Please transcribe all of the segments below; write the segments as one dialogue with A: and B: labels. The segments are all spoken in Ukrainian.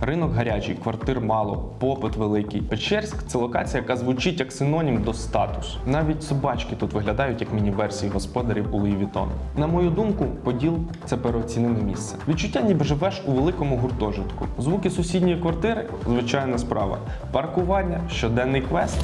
A: Ринок гарячий, квартир мало, попит великий. Печерськ це локація, яка звучить як синонім до статусу. Навіть собачки тут виглядають як міні-версії господарів у Вітон. На мою думку, Поділ це переоцінене місце. Відчуття, ніби живеш у великому гуртожитку. Звуки сусідньої квартири звичайна справа. Паркування, щоденний квест.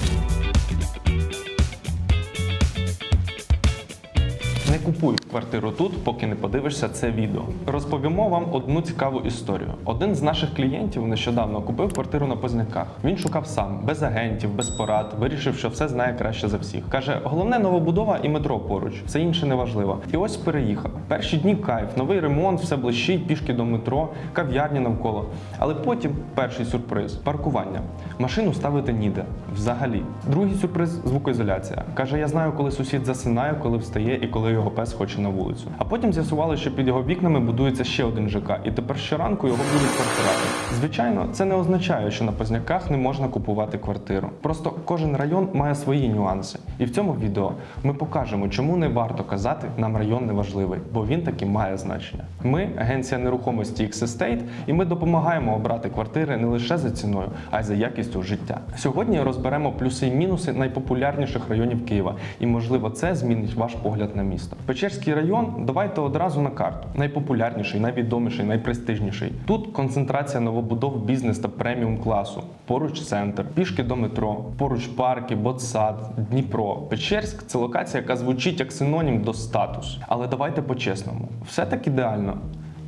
A: Купуй квартиру тут, поки не подивишся це відео. Розповімо вам одну цікаву історію. Один з наших клієнтів нещодавно купив квартиру на Позняках. Він шукав сам, без агентів, без порад, вирішив, що все знає краще за всіх. Каже, головне новобудова і метро поруч, все інше не важливо. І ось переїхав. Перші дні кайф, новий ремонт, все блищить, пішки до метро, кав'ярні навколо. Але потім перший сюрприз паркування. Машину ставити ніде. Взагалі. Другий сюрприз звукоізоляція. Каже, я знаю, коли сусід засинає, коли встає і коли його пес хоче на вулицю. А потім з'ясували, що під його вікнами будується ще один ЖК, і тепер щоранку його будуть квартирати. Звичайно, це не означає, що на Позняках не можна купувати квартиру. Просто кожен район має свої нюанси. І в цьому відео ми покажемо, чому не варто казати, нам район не важливий, бо він таки має значення. Ми агенція нерухомості X Estate, і ми допомагаємо обрати квартири не лише за ціною, а й за якістю життя. Сьогодні розберемо плюси і мінуси найпопулярніших районів Києва, і можливо це змінить ваш погляд на місто. Печерський район давайте одразу на карту. Найпопулярніший, найвідоміший, найпрестижніший. Тут концентрація новобудов бізнес та преміум класу. Поруч центр, пішки до метро, поруч парки, ботсад, Дніпро. Печерськ це локація, яка звучить як синонім до статусу. Але давайте по-чесному, все так ідеально.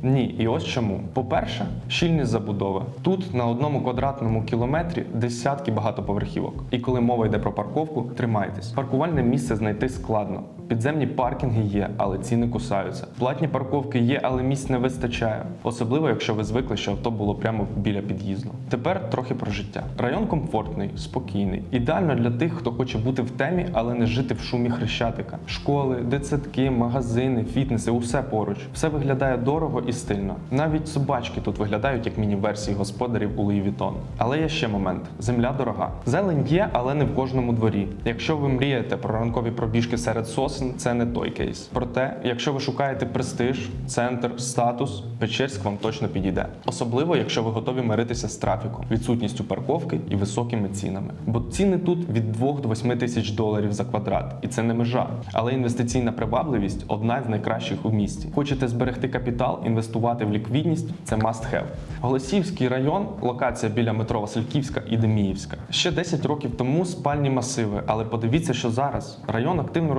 A: Ні, і ось чому. По-перше, щільність забудови. Тут на одному квадратному кілометрі десятки багатоповерхівок. І коли мова йде про парковку, тримайтесь. Паркувальне місце знайти складно. Підземні паркінги є, але ціни кусаються. Платні парковки є, але місць не вистачає. Особливо, якщо ви звикли, що авто було прямо біля під'їзду. Тепер трохи про життя. Район комфортний, спокійний. Ідеально для тих, хто хоче бути в темі, але не жити в шумі хрещатика. Школи, дитсадки, магазини, фітнеси усе поруч. Все виглядає дорого і стильно. Навіть собачки тут виглядають як міні-версії господарів у Луї Вітон. Але є ще момент: земля дорога. Зелень є, але не в кожному дворі. Якщо ви мрієте про ранкові пробіжки серед сосен, це не той кейс. Проте, якщо ви шукаєте престиж, центр, статус, Печерськ вам точно підійде. Особливо, якщо ви готові миритися з трафіком, відсутністю парковки і високими цінами. Бо ціни тут від 2 до 8 тисяч доларів за квадрат, і це не межа. Але інвестиційна привабливість одна з найкращих у місті. Хочете зберегти капітал, інвестувати в ліквідність це must have. Голосіївський район, локація біля метро Васильківська і Деміївська. Ще 10 років тому спальні масиви, але подивіться, що зараз район активно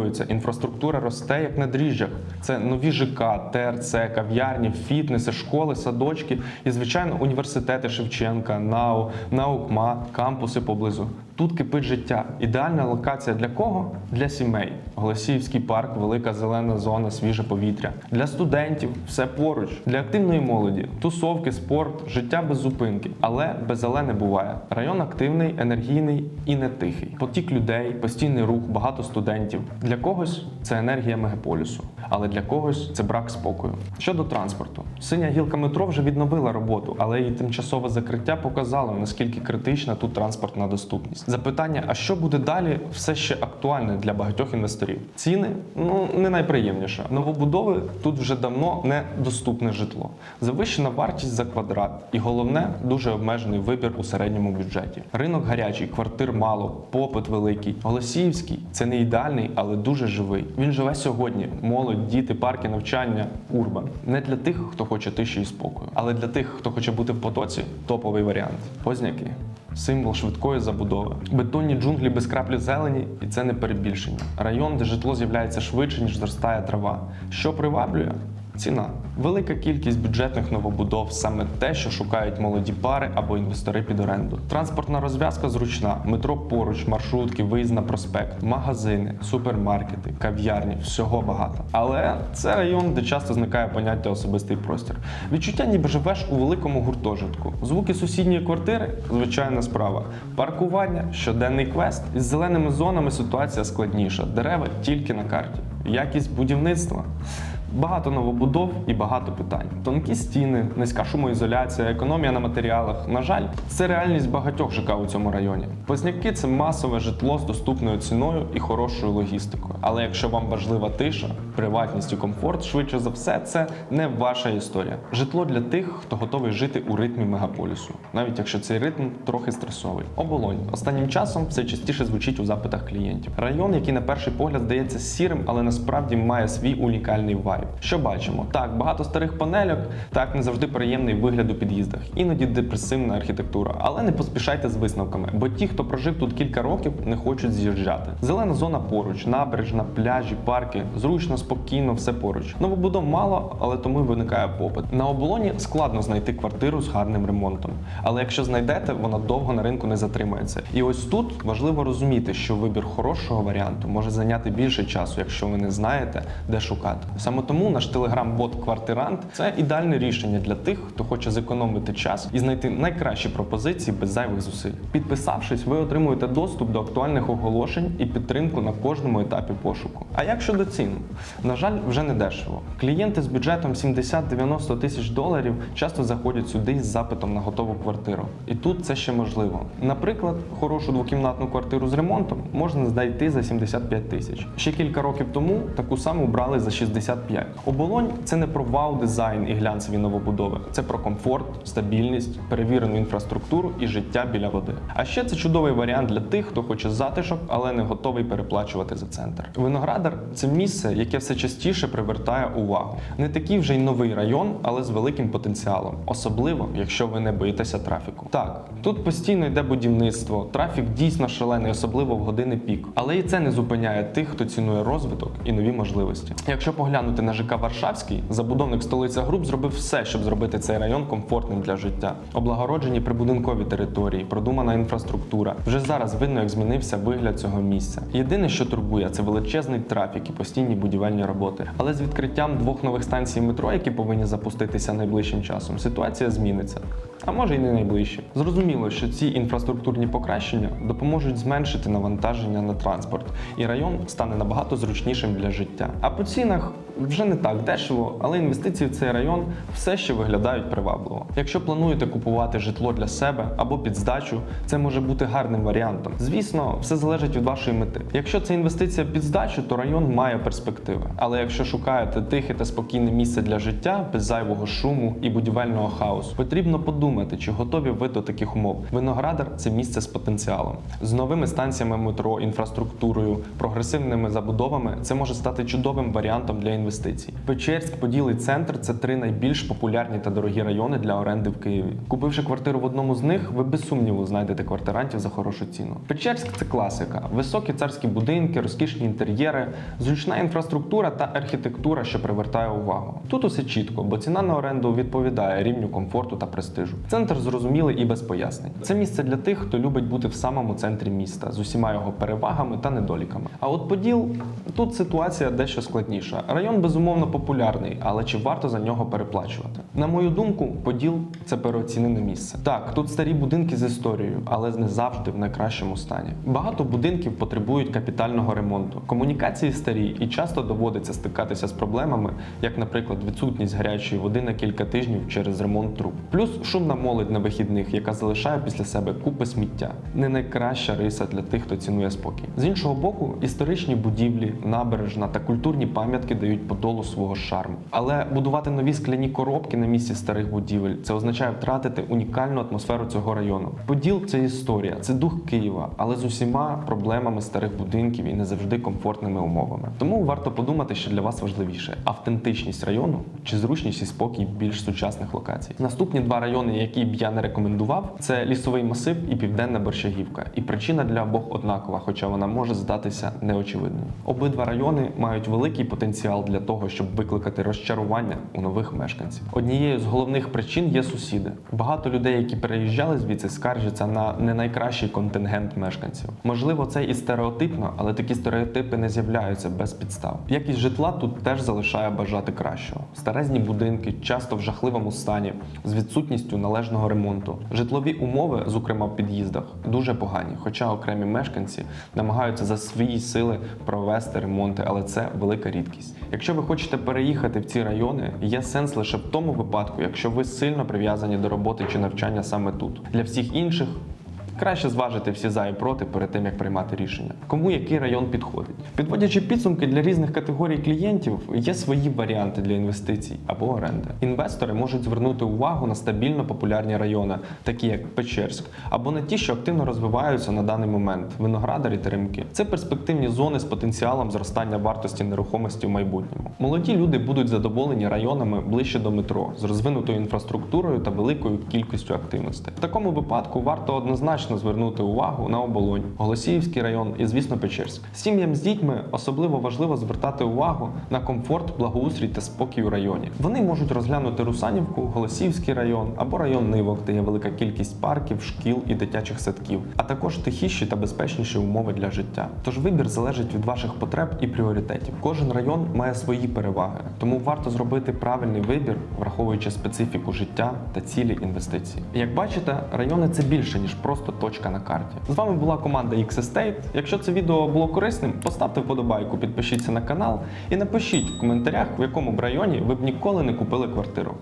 A: розбудовується, інфраструктура росте як на дріжджах. Це нові ЖК, ТРЦ, кав'ярні, фітнеси, школи, садочки і, звичайно, університети Шевченка, НАУ, НАУКМА, кампуси поблизу. Тут кипить життя. Ідеальна локація для кого? Для сімей. Голосіївський парк, велика зелена зона, свіже повітря. Для студентів все поруч, для активної молоді, тусовки, спорт, життя без зупинки. Але без але буває. Район активний, енергійний і не тихий. Потік людей, постійний рух, багато студентів. Для когось це енергія мегаполісу, але для когось це брак спокою. Щодо транспорту, синя гілка метро вже відновила роботу, але її тимчасове закриття показало наскільки критична тут транспортна доступність. Запитання, а що буде далі, все ще актуальне для багатьох інвесторів. Ціни ну не найприємніше. Новобудови тут вже давно не доступне житло. Завищена вартість за квадрат, і головне дуже обмежений вибір у середньому бюджеті. Ринок гарячий, квартир мало, попит великий. Голосіївський це не ідеальний, але дуже живий. Він живе сьогодні. Молодь, діти, парки, навчання, урбан. Не для тих, хто хоче тиші і спокою, але для тих, хто хоче бути в потоці, топовий варіант. Позняки. Символ швидкої забудови, бетонні джунглі без краплі зелені, і це не перебільшення. Район, де житло з'являється швидше, ніж зростає трава. Що приваблює? Ціна. Велика кількість бюджетних новобудов саме те, що шукають молоді пари або інвестори під оренду. Транспортна розв'язка зручна, метро поруч, маршрутки, виїзд на проспект, магазини, супермаркети, кав'ярні, всього багато. Але це район, де часто зникає поняття особистий простір. Відчуття, ніби живеш у великому гуртожитку. Звуки сусідньої квартири звичайна справа. Паркування, щоденний квест. Із зеленими зонами ситуація складніша. Дерева тільки на карті. Якість будівництва. Багато новобудов і багато питань. Тонкі стіни, низька шумоізоляція, економія на матеріалах. На жаль, це реальність багатьох ЖК у цьому районі. Позняки це масове житло з доступною ціною і хорошою логістикою. Але якщо вам важлива тиша, приватність і комфорт, швидше за все, це не ваша історія. Житло для тих, хто готовий жити у ритмі мегаполісу, навіть якщо цей ритм трохи стресовий. Оболонь останнім часом все частіше звучить у запитах клієнтів. Район, який на перший погляд здається сірим, але насправді має свій унікальний вайб. Що бачимо? Так, багато старих панельок, так не завжди приємний вигляд у під'їздах, іноді депресивна архітектура. Але не поспішайте з висновками, бо ті, хто прожив тут кілька років, не хочуть з'їжджати. Зелена зона поруч, набережна, пляжі, парки, зручно, спокійно, все поруч. Новобудов мало, але тому й виникає попит. На оболоні складно знайти квартиру з гарним ремонтом. Але якщо знайдете, вона довго на ринку не затримається. І ось тут важливо розуміти, що вибір хорошого варіанту може зайняти більше часу, якщо ви не знаєте, де шукати. Саме тому наш телеграм-бот Квартирант це ідеальне рішення для тих, хто хоче зекономити час і знайти найкращі пропозиції без зайвих зусиль. Підписавшись, ви отримуєте доступ до актуальних оголошень і підтримку на кожному етапі пошуку. А як щодо цін? На жаль, вже не дешево. Клієнти з бюджетом 70-90 тисяч доларів часто заходять сюди із запитом на готову квартиру. І тут це ще можливо. Наприклад, хорошу двокімнатну квартиру з ремонтом можна знайти за 75 тисяч. Ще кілька років тому таку саму брали за 65. Оболонь це не про вау-дизайн і глянцеві новобудови. Це про комфорт, стабільність, перевірену інфраструктуру і життя біля води. А ще це чудовий варіант для тих, хто хоче затишок, але не готовий переплачувати за центр. Виноградар це місце, яке все частіше привертає увагу. Не такий вже й новий район, але з великим потенціалом, особливо якщо ви не боїтеся трафіку. Так, тут постійно йде будівництво, трафік дійсно шалений, особливо в години пік. Але і це не зупиняє тих, хто цінує розвиток і нові можливості. Якщо поглянути на ЖК Варшавський, забудовник столиця груп зробив все, щоб зробити цей район комфортним для життя. Облагороджені прибудинкові території, продумана інфраструктура. Вже зараз видно, як змінився вигляд цього місця. Єдине, що турбує, це величезний трафік і постійні будівельні роботи. Але з відкриттям двох нових станцій метро, які повинні запуститися найближчим часом, ситуація зміниться. А може й не найближче. Зрозуміло, що ці інфраструктурні покращення допоможуть зменшити навантаження на транспорт, і район стане набагато зручнішим для життя. А по цінах вже не так дешево, але інвестиції в цей район все ще виглядають привабливо. Якщо плануєте купувати житло для себе або під здачу, це може бути гарним варіантом. Звісно, все залежить від вашої мети. Якщо це інвестиція під здачу, то район має перспективи. Але якщо шукаєте тихе та спокійне місце для життя без зайвого шуму і будівельного хаосу, потрібно подумати, чи готові ви до таких умов. Виноградар це місце з потенціалом. З новими станціями метро, інфраструктурою, прогресивними забудовами це може стати чудовим варіантом для інвестицій. Печерськ, Поділ і центр це три найбільш популярні та дорогі райони для оренди в Києві. Купивши квартиру в одному з них, ви без сумніву знайдете квартирантів за хорошу ціну. Печерськ це класика: високі царські будинки, розкішні інтер'єри, зручна інфраструктура та архітектура, що привертає увагу. Тут усе чітко, бо ціна на оренду відповідає рівню комфорту та престижу. Центр зрозумілий і без пояснень. Це місце для тих, хто любить бути в самому центрі міста з усіма його перевагами та недоліками. А от Поділ тут ситуація дещо складніша. Район безумовно популярний, але чи варто за нього переплачувати? На мою думку, Поділ це переоцінене місце. Так, тут старі будинки з історією, але не завжди в найкращому стані. Багато будинків потребують капітального ремонту. Комунікації старі і часто доводиться стикатися з проблемами, як, наприклад, відсутність гарячої води на кілька тижнів через ремонт труб. Плюс шумна молодь на вихідних, яка залишає після себе купи сміття. Не найкраща риса для тих, хто цінує спокій. З іншого боку, історичні будівлі, набережна та культурні пам'ятки дають подолу свого шарму. Але будувати нові скляні коробки на місці старих будівель це означає втратити унікальну атмосферу цього району. Поділ це історія, це дух Києва, але з усіма проблемами старих будинків і не завжди комфортними умовами. Тому варто подумати, що для вас важливіше: автентичність району чи зручність і спокій більш сучасних локацій. Наступні два райони, які б я не рекомендував, це лісовий масив і південна Борщагівка. І причина для обох однакова, хоча вона може здатися неочевидною. Обидва райони мають великий потенціал для того, щоб викликати розчарування у нових мешканців. Однією з головних причин є сусіди. Багато людей, які переїжджали звідси, скаржаться на не найкращий контингент мешканців. Можливо, це і стереотипно, але такі стереотипи не з'являються без підстав. Якість житла тут теж залишає бажати кращого. Старезні будинки, часто в жахливому стані, з відсутністю належного ремонту. Житлові умови, зокрема в під'їздах, дуже погані, хоча окремі мешканці намагаються за свої сили провести ремонти, але це велика рідкість. Якщо ви хочете переїхати в ці райони, є сенс лише в тому випадку, якщо ви сильно прив'язані до роботи чи навчання саме тут. Для всіх інших Краще зважити всі за і проти перед тим, як приймати рішення. Кому який район підходить. Підводячи підсумки для різних категорій клієнтів, є свої варіанти для інвестицій або оренди. Інвестори можуть звернути увагу на стабільно популярні райони, такі як Печерськ, або на ті, що активно розвиваються на даний момент виноградарі та римки. Це перспективні зони з потенціалом зростання вартості нерухомості в майбутньому. Молоді люди будуть задоволені районами ближче до метро з розвинутою інфраструктурою та великою кількістю активностей. В такому випадку варто однозначно звернути увагу на оболонь, Голосіївський район і, звісно, Печерськ. Сім'ям з дітьми особливо важливо звертати увагу на комфорт, благоустрій та спокій у районі. Вони можуть розглянути Русанівку, Голосіївський район або район Нивок, де є велика кількість парків, шкіл і дитячих садків, а також тихіші та безпечніші умови для життя. Тож вибір залежить від ваших потреб і пріоритетів. Кожен район має свої переваги, тому варто зробити правильний вибір, враховуючи специфіку життя та цілі інвестицій. Як бачите, райони це більше ніж просто точка на карті. З вами була команда X Estate. Якщо це відео було корисним, поставте вподобайку, підпишіться на канал і напишіть в коментарях, в якому б районі ви б ніколи не купили квартиру.